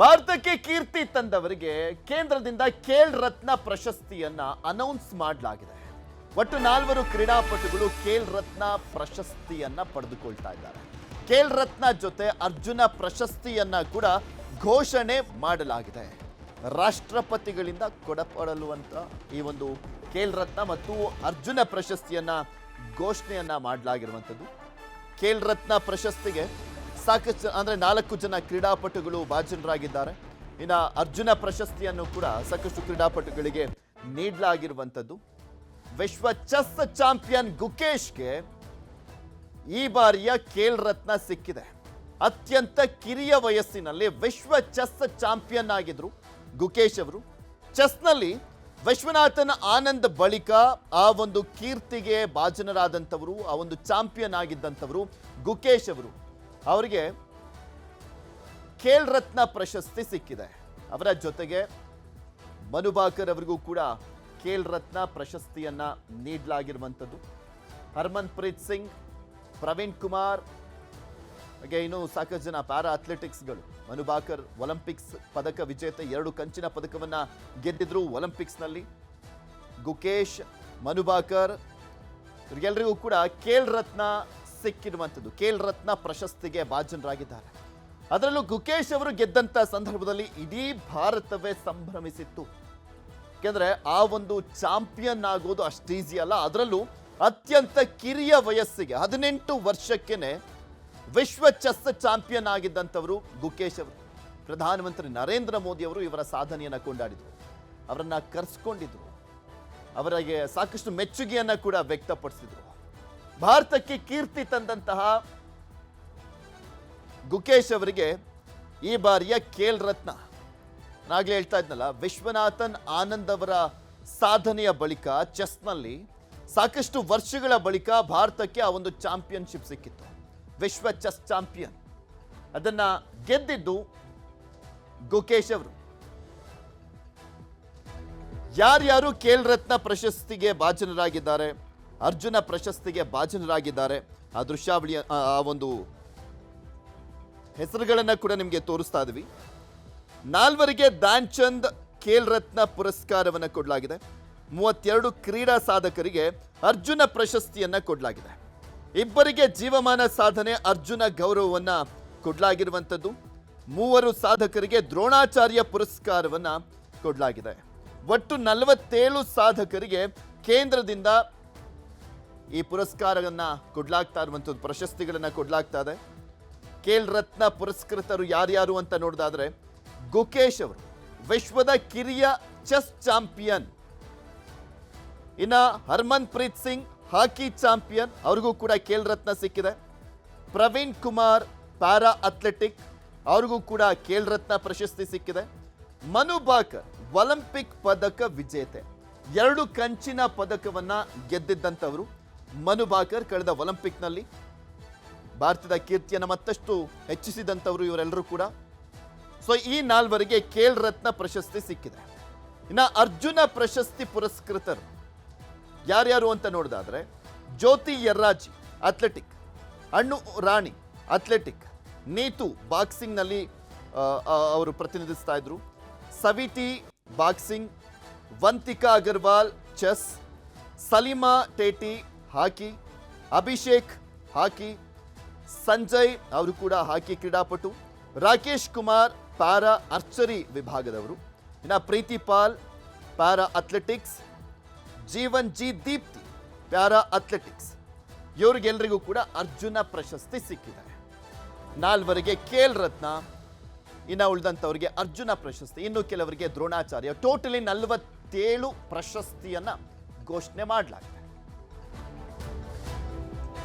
ಭಾರತಕ್ಕೆ ಕೀರ್ತಿ ತಂದವರಿಗೆ ಕೇಂದ್ರದಿಂದ ಖೇಲ್ ರತ್ನ ಪ್ರಶಸ್ತಿಯನ್ನ ಅನೌನ್ಸ್ ಮಾಡಲಾಗಿದೆ. ಒಟ್ಟು ನಾಲ್ವರು ಕ್ರೀಡಾಪಟುಗಳು ಖೇಲ್ ರತ್ನ ಪ್ರಶಸ್ತಿಯನ್ನ ಪಡೆದುಕೊಳ್ತಾ ಇದ್ದಾರೆ. ಖೇಲ್ ರತ್ನ ಜೊತೆ ಅರ್ಜುನ ಪ್ರಶಸ್ತಿಯನ್ನ ಕೂಡ ಘೋಷಣೆ ಮಾಡಲಾಗಿದೆ. ರಾಷ್ಟ್ರಪತಿಗಳಿಂದ ಕೊಡಪಡಲುವಂತ ಈ ಒಂದು ಖೇಲ್ ರತ್ನ ಮತ್ತು ಅರ್ಜುನ ಪ್ರಶಸ್ತಿಯನ್ನ ಘೋಷಣೆಯನ್ನ ಮಾಡಲಾಗಿರುವಂಥದ್ದು. ಖೇಲ್ ರತ್ನ ಪ್ರಶಸ್ತಿಗೆ ಸಾಕಷ್ಟು, ಅಂದ್ರೆ ನಾಲ್ಕು ಜನ ಕ್ರೀಡಾಪಟುಗಳು ಭಾಜನರಾಗಿದ್ದಾರೆ. ಇನ್ನು ಅರ್ಜುನ ಪ್ರಶಸ್ತಿಯನ್ನು ಕೂಡ ಸಾಕಷ್ಟು ಕ್ರೀಡಾಪಟುಗಳಿಗೆ ನೀಡಲಾಗಿರುವಂಥದ್ದು. ವಿಶ್ವ ಚೆಸ್ ಚಾಂಪಿಯನ್ ಗುಕೇಶ್ಗೆ ಈ ಬಾರಿಯ ಖೇಲ್ ರತ್ನ ಸಿಕ್ಕಿದೆ. ಅತ್ಯಂತ ಕಿರಿಯ ವಯಸ್ಸಿನಲ್ಲಿ ವಿಶ್ವ ಚೆಸ್ ಚಾಂಪಿಯನ್ ಆಗಿದ್ರು ಗುಕೇಶ್ ಅವರು. ಚೆಸ್ನಲ್ಲಿ ವಿಶ್ವನಾಥನ ಆನಂದ್ ಬಳಿಕ ಆ ಒಂದು ಕೀರ್ತಿಗೆ ಭಾಜನರಾದಂಥವರು, ಆ ಒಂದು ಚಾಂಪಿಯನ್ ಆಗಿದ್ದಂಥವರು ಗುಕೇಶ್ ಅವರು. ಅವರಿಗೆ ಖೇಲ್ ರತ್ನ ಪ್ರಶಸ್ತಿ ಸಿಕ್ಕಿದೆ. ಅವರ ಜೊತೆಗೆ ಮನುಭಾಕರ್ ಅವರಿಗೂ ಕೂಡ ಖೇಲ್ ರತ್ನ ಪ್ರಶಸ್ತಿಯನ್ನ ನೀಡಲಾಗಿರುವಂಥದ್ದು. ಹರ್ಮನ್ ಪ್ರೀತ್ ಸಿಂಗ್, ಪ್ರವೀಣ್ ಕುಮಾರ್, ಹಾಗೆ ಇನ್ನು ಸಾಕಷ್ಟು ಜನ ಪ್ಯಾರಾ ಅಥ್ಲೆಟಿಕ್ಸ್ಗಳು ಮನುಭಾಕರ್ ಒಲಿಂಪಿಕ್ಸ್ ಪದಕ ವಿಜೇತ, ಎರಡು ಕಂಚಿನ ಪದಕವನ್ನ ಗೆದ್ದಿದ್ರು ಒಲಿಂಪಿಕ್ಸ್ನಲ್ಲಿ. ಗುಕೇಶ್ ಮನುಭಾಕರ್ ಇವರಿಗೆಲ್ಲರಿಗೂ ಕೂಡ ಖೇಲ್ ರತ್ನ ಸಿಕ್ಕಿರುವಂಥದ್ದು. ಖೇಲ್ ರತ್ನ ಪ್ರಶಸ್ತಿಗೆ ಭಾಜನರಾಗಿದ್ದಾರೆ. ಅದರಲ್ಲೂ ಗುಕೇಶ್ ಅವರು ಗೆದ್ದಂತ ಸಂದರ್ಭದಲ್ಲಿ ಇಡೀ ಭಾರತವೇ ಸಂಭ್ರಮಿಸಿತ್ತು. ಯಾಕೆಂದ್ರೆ ಆ ಒಂದು ಚಾಂಪಿಯನ್ ಆಗೋದು ಅಷ್ಟು ಈಸಿ ಅಲ್ಲ. ಅದರಲ್ಲೂ ಅತ್ಯಂತ ಕಿರಿಯ ವಯಸ್ಸಿಗೆ ಹದಿನೆಂಟು ವರ್ಷಕ್ಕೇನೆ ವಿಶ್ವ ಚೆಸ್ ಚಾಂಪಿಯನ್ ಆಗಿದ್ದಂಥವರು ಗುಕೇಶ್ ಅವರು. ಪ್ರಧಾನಮಂತ್ರಿ ನರೇಂದ್ರ ಮೋದಿ ಅವರು ಇವರ ಸಾಧನೆಯನ್ನು ಕೊಂಡಾಡಿದರು. ಅವರನ್ನು ಕರೆಸ್ಕೊಂಡಿದ್ರು. ಅವರಿಗೆ ಸಾಕಷ್ಟು ಮೆಚ್ಚುಗೆಯನ್ನು ಕೂಡ ವ್ಯಕ್ತಪಡಿಸಿದ್ರು. ಭಾರತಕ್ಕೆ ಕೀರ್ತಿ ತಂದಂತಹ ಗುಕೇಶ್ ಅವರಿಗೆ ಈ ಬಾರಿಯ ಖೇಲ್ ರತ್ನ. ನಾಗಲೇ ಹೇಳ್ತಾ ಇದ್ನಲ್ಲ, ವಿಶ್ವನಾಥನ್ ಆನಂದ್ ಅವರ ಸಾಧನೆಯ ಬಳಿಕ ಚೆಸ್ನಲ್ಲಿ ಸಾಕಷ್ಟು ವರ್ಷಗಳ ಬಳಿಕ ಭಾರತಕ್ಕೆ ಆ ಒಂದು ಚಾಂಪಿಯನ್ಶಿಪ್ ಸಿಕ್ಕಿತ್ತು. ವಿಶ್ವ ಚೆಸ್ ಚಾಂಪಿಯನ್. ಅದನ್ನ ಗೆದ್ದಿದ್ದು ಗುಕೇಶ್ ಅವರು. ಯಾರ್ಯಾರು ಖೇಲ್ ರತ್ನ ಪ್ರಶಸ್ತಿಗೆ ಭಾಜನರಾಗಿದ್ದಾರೆ? ಅರ್ಜುನ ಪ್ರಶಸ್ತಿಗೆ ಭಾಜನರಾಗಿದ್ದಾರೆ. ಆ ದೃಶ್ಯಾವಳಿಯ, ಆ ಒಂದು ಹೆಸರುಗಳನ್ನು ಕೂಡ ನಿಮಗೆ ತೋರಿಸ್ತಾ ಇದ್ವಿ. ನಾಲ್ವರಿಗೆ ಧ್ಯಾನ್ ಚಂದ್ ಖೇಲ್ ರತ್ನ ಪುರಸ್ಕಾರವನ್ನು ಕೊಡಲಾಗಿದೆ. ಮೂವತ್ತೆರಡು ಕ್ರೀಡಾ ಸಾಧಕರಿಗೆ ಅರ್ಜುನ ಪ್ರಶಸ್ತಿಯನ್ನ ಕೊಡಲಾಗಿದೆ. ಇಬ್ಬರಿಗೆ ಜೀವಮಾನ ಸಾಧನೆ ಅರ್ಜುನ ಗೌರವವನ್ನ ಕೊಡಲಾಗಿರುವಂಥದ್ದು ಮೂವರು ಸಾಧಕರಿಗೆ ದ್ರೋಣಾಚಾರ್ಯ ಪುರಸ್ಕಾರವನ್ನ ಕೊಡಲಾಗಿದೆ. ಒಟ್ಟು ನಲವತ್ತೇಳು ಸಾಧಕರಿಗೆ ಕೇಂದ್ರದಿಂದ ಈ ಪುರಸ್ಕಾರವನ್ನು ಕೊಡ್ಲಾಗ್ತಾ ಇರುವಂಥದ್ದು, ಪ್ರಶಸ್ತಿಗಳನ್ನು ಕೊಡ್ಲಾಗ್ತಾ ಇದೆ. ಖೇಲ್ ರತ್ನ ಪುರಸ್ಕೃತರು ಯಾರ್ಯಾರು ಅಂತ ನೋಡೋದಾದ್ರೆ, ಗುಕೇಶ್ ಅವರು, ವಿಶ್ವದ ಕಿರಿಯ ಚೆಸ್ ಚಾಂಪಿಯನ್. ಇನ್ನು Harmanpreet Singh, hockey champion, ಅವ್ರಿಗೂ ಕೂಡ ಖೇಲ್ ರತ್ನ ಸಿಕ್ಕಿದೆ. ಪ್ರವೀಣ್ ಕುಮಾರ್, ಪ್ಯಾರಾ ಅಥ್ಲೆಟಿಕ್, ಅವ್ರಿಗೂ ಕೂಡ ಖೇಲ್ ರತ್ನ ಪ್ರಶಸ್ತಿ ಸಿಕ್ಕಿದೆ. ಮನು ಬಾಕರ್ ಒಲಿಂಪಿಕ್ ಪದಕ ವಿಜೇತೆ. ಎರಡು ಕಂಚಿನ ಪದಕವನ್ನ ಗೆದ್ದಿದ್ದಂಥವರು. ಮನು ಬಾಕರ್ ಕಳೆದ ಒಲಿಂಪಿಕ್ನಲ್ಲಿ ಭಾರತದ ಕೀರ್ತಿಯನ್ನು ಮತ್ತಷ್ಟು ಹೆಚ್ಚಿಸಿದಂಥವರು ಇವರೆಲ್ಲರೂ ಕೂಡ. ಸೊ ಈ ನಾಲ್ವರಿಗೆ ಖೇಲ್ ರತ್ನ ಪ್ರಶಸ್ತಿ ಸಿಕ್ಕಿದೆ. ಇನ್ನು ಅರ್ಜುನ ಪ್ರಶಸ್ತಿ ಪುರಸ್ಕೃತರು ಯಾರ್ಯಾರು ಅಂತ ನೋಡಿದಾದ್ರೆ, ಜ್ಯೋತಿ ಯರ್ರಾಜಿ ಅಥ್ಲೆಟಿಕ್, ಅಣ್ಣು ರಾಣಿ ಅಥ್ಲೆಟಿಕ್, ನೀತು ಬಾಕ್ಸಿಂಗ್ನಲ್ಲಿ ಅವರು ಪ್ರತಿನಿಧಿಸ್ತಾ ಇದ್ರು. Saweety boxing, Vantika Agarwal, chess, Salima Tete hockey, Abhishek hockey, Sanjay ಅವರು ಕೂಡ ಹಾಕಿ ಕ್ರೀಡಾಪಟು, ರಾಕೇಶ್ ಕುಮಾರ್ ಪ್ಯಾರಾ ಅರ್ಚರಿ ವಿಭಾಗದವರು. ಇನ್ನು Preeti Pal, para athletics, Jeevanji Deepthi, para athletics. ಇವರಿಗೆಲ್ಲರಿಗೂ ಕೂಡ ಅರ್ಜುನ ಪ್ರಶಸ್ತಿ ಸಿಕ್ಕಿದೆ. ನಾಲ್ವರಿಗೆ ಕೇಲ್ ರತ್ನ, ಇನ್ನು ಉಳಿದಂಥವರಿಗೆ ಅರ್ಜುನ ಪ್ರಶಸ್ತಿ, ಇನ್ನು ಕೆಲವರಿಗೆ ದ್ರೋಣಾಚಾರ್ಯ. ಟೋಟಲಿ ನಲವತ್ತೇಳು ಪ್ರಶಸ್ತಿಯನ್ನು ಘೋಷಣೆ ಮಾಡಲಾಗಿದೆ.